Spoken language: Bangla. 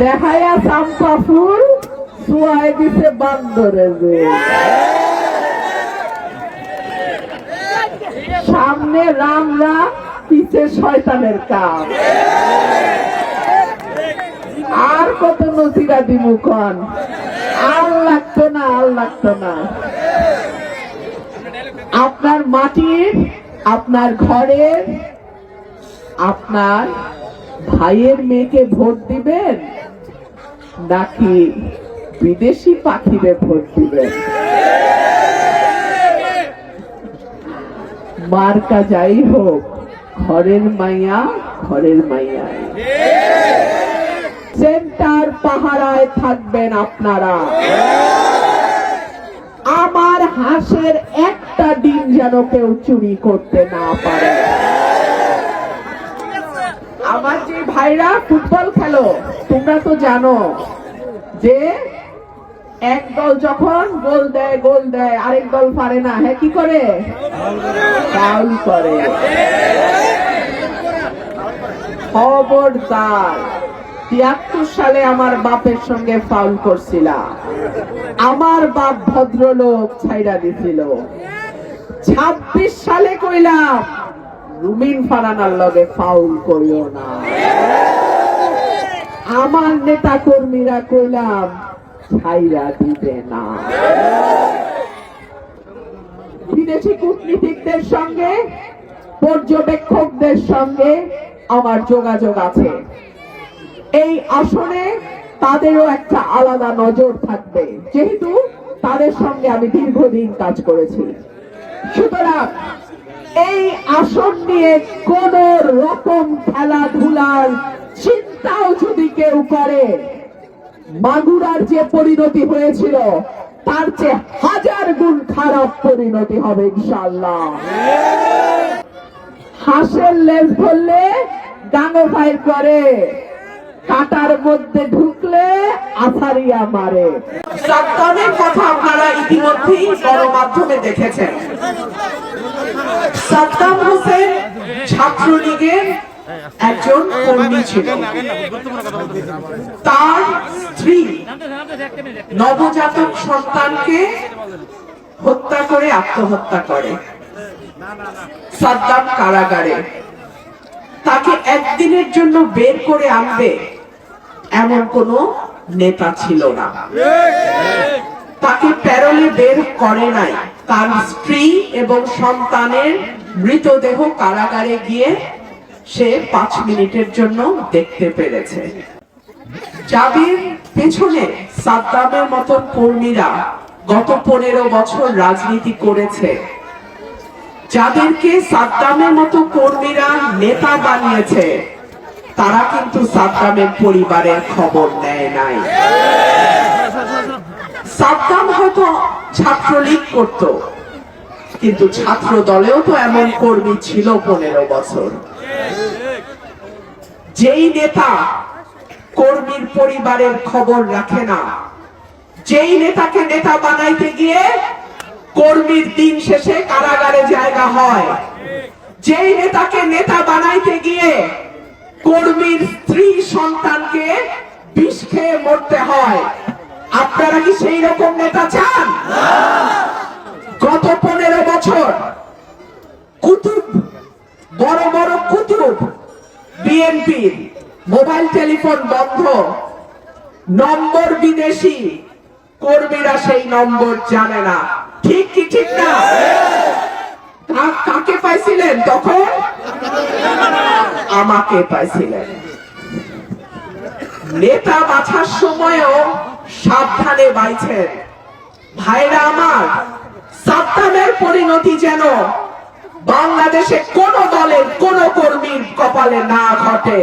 দেখাইয়া চাম্পা ফুল শুয়াই দিছে বান্দরে সামনে রাম রাম, পিছে শয়তানের কাম। আর কত নজিরা দিমু কন? আর লাগতো না, আর লাগতো না। আপনার মাটির, আপনার ঘরের, আপনার ভাইয়ের মেয়েকে ভোট দিবেন? নাকি বিদেশি পাখিরে ভোট দিবেন? মার্কা যাই হোক, ঘরের মাইয়া, ঘরের মাইয়াই। সেন্টার পাহারায় থাকবেন আপনারা। আমার হাঁসের একটা ডিম যেন কেউ চুরি করতে না পারে। আমার যে ভাইরা ফুটবল খেলো, তোমরা তো জানো যে এক দল যখন গোল দেয় গোল দেয়, আরেক দল পারে না। হ্যাঁ কি করে? ফাউল করে। খবরদার। তিয়াত্তর সালে আমার বাপের সঙ্গে ফাউল করছিলাম আমার বাপ ভদ্রলোক ছাইরা দিছিল। ছাব্বিশ সালে কইলাম রুমিন ফারানার লগে ফাউল করিও না। আমার নেতা কর্মীরা কইলাম ছাইরা দিবে না। বিদেশি কূটনীতিকদের সঙ্গে, পর্যবেক্ষকদের সঙ্গে আমার যোগাযোগ আছে। এই আসনে তাদেরও একটা আলাদা নজর থাকবে। যেহেতু তাদের সঙ্গে আমি দীর্ঘদিন কাজ করেছি। সুতরাং এই আসন নিয়ে কোন রকম খেলাধুলার চিন্তাও যদি কেউ করে, মাগুরার যে পরিণতি হয়েছিল, তার চেয়ে হাজার গুণ খারাপ পরিণতি হবে ইনশাল্লাহ হাঁসের লেজ ধরলে গাঙ্গো ফাইল করে, কাটার মধ্যে ঢুকলে আছারিয়া মারে। কথা আপনারা ইতিমধ্যেই গণমাধ্যমে দেখেছেন। সাদ্দাম হোসেন ছাত্রলীগের একজন কর্মী ছিল। তার স্ত্রী নবজাতক সন্তানকে হত্যা করে আত্মহত্যা করে। সাদ্দাম কারাগারে। তাকে একদিনের জন্য বের করে আনবে এমন কোন নেতা ছিল না। তাকে প্যারলে বের করে নাই। তার স্ত্রী এবং সন্তানের মৃতদেহ কারাগারে গিয়ে সে পাঁচ মিনিটের জন্য দেখতে পেরেছে। যাদের পেছনে সাদ্দামের মতন কর্মীরা গত পনেরো বছর রাজনীতি করেছে। যাদেরকে সাদ্দামের মতো কর্মীরা নেতা বানিয়েছে। তারা কিন্তু সাদ্দামের পরিবারের খবর নেয় নাই। সাদ্দাম হয়তো ছাত্রলীগ করত। কিন্তু ছাত্র দলেও তো এমন কর্মী ছিল পনেরো বছর। যেই নেতা কর্মীর পরিবারের খবর রাখে না, যেই নেতাকে নেতা বানাইতে গিয়ে কর্মীর দিন শেষে কারাগারে জায়গা হয়, যেই নেতাকে নেতা বানাইতে গিয়ে কর্মীর স্ত্রী সন্তানকে বিষ খেয়ে মরতে হয় আপনারা কি সেই রকম নেতা চান? গত পনেরো বছর কুতুব, বড় বড় কুতুব, বিএনপির মোবাইল টেলিফোন বন্ধ, নম্বর বিদেশি কর্মীরা সেই নম্বর জানে না। ঠিক কি ঠিক না? কাকে পাইছিলেন তখন? আমাকে পাইছিলেন। নেতা বাছার সময়ও সাবধানে বাইছেন ভাইরা আমার সাদ্দামের পরিণতি যেন বাংলাদেশে কোন দলের কোন কর্মীর কপালে না ঘটে।